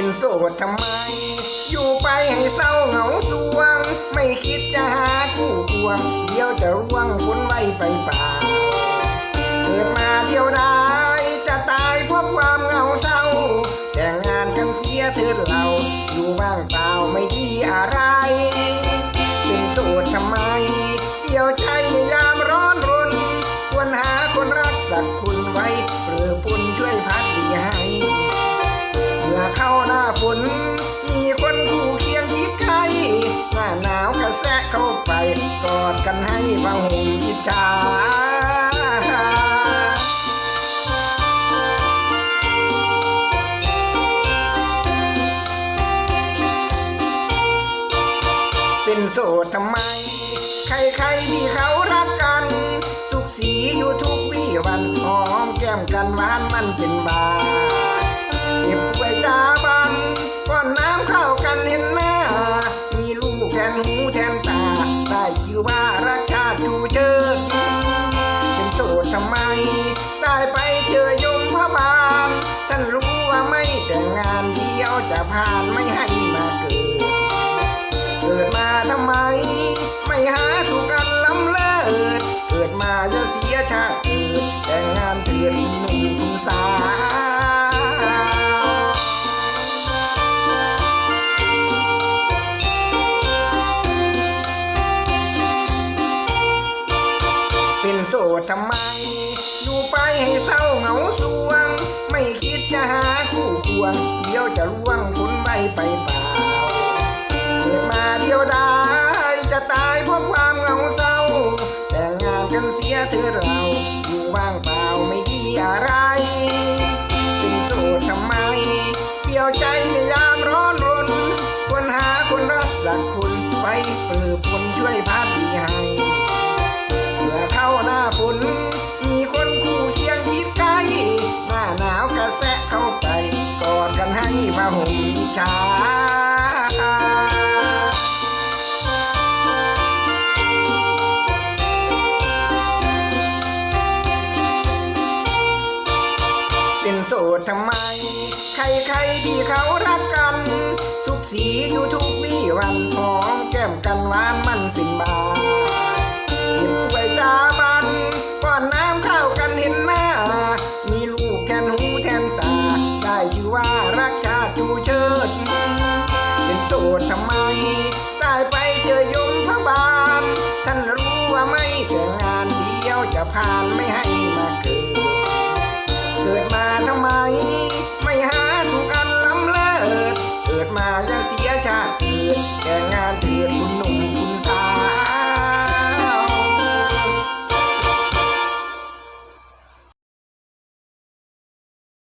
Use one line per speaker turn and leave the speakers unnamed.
เป็นโสดทำไม อยู่ไปให้เศร้าเหงาสวง ไม่คิดจะหาคู่ควง เดี๋ยวจะร่วงพ้นไว้ไปป่าเกิดมาเที่ยวได้จะตายพบความเหงาเศร้า แต่งงานกันเสียเถิดเราอยู่บ้างเปล่าไม่ดีอะไร เป็นโสดทำไม เดี่ยวใจในยามร้อนรน ควรหาคนรักสักคนไว้เปลือปุ กันให้ฟังห่มอิจฉาเป็นโสดทำไม ใครๆที่เขารักกัน สุขสีอยู่ทุกวี่วันหอมแก้มกันหวานมันเป็นบาเก็บไว้ตาบันป้อนน้ำเข้ากันเห็นหน้า มีลูกแทนหูแทนตา ได้ชื่อว่ารัก ชูเชิดเป็นโสดทำไมตายไปเจอยมพบาลท่านรู้ว่าไม่แต่งงานเดียวจะผ่านไม่ให้มาเกิด เกิดมาทำไม ไม่หาสุขันล้ำเลิศเกิดมาจะเสียชาติเกิดแต่งงานเถิดหนุ่มสาว ทำไม อยู่ไปให้เศร้าเหงาสวง ไม่คิดจะหาคู่ควง เดี๋ยวจะร่วงคุณใบไปเปล่าเกิดมาเดียวดายจะตายเพราะความเหงาเศร้า แต่งงานกันเสียเถิดเราอยู่ว่างเปล่าไม่ดีอะไรเป็นโสดทำไมเกี่ยวใจในยามร้อนรนควรหาคนรักสักคนไปเปิดปนช่วยพัดดีให้ ให้มาห่มอิจฉาเป็นโสดทำไม ใครๆที่เขารักกัน สุขสีอยู่ทุกวี่วันหอมแก้มกันหว ผ่านไม่ให้มาเกิด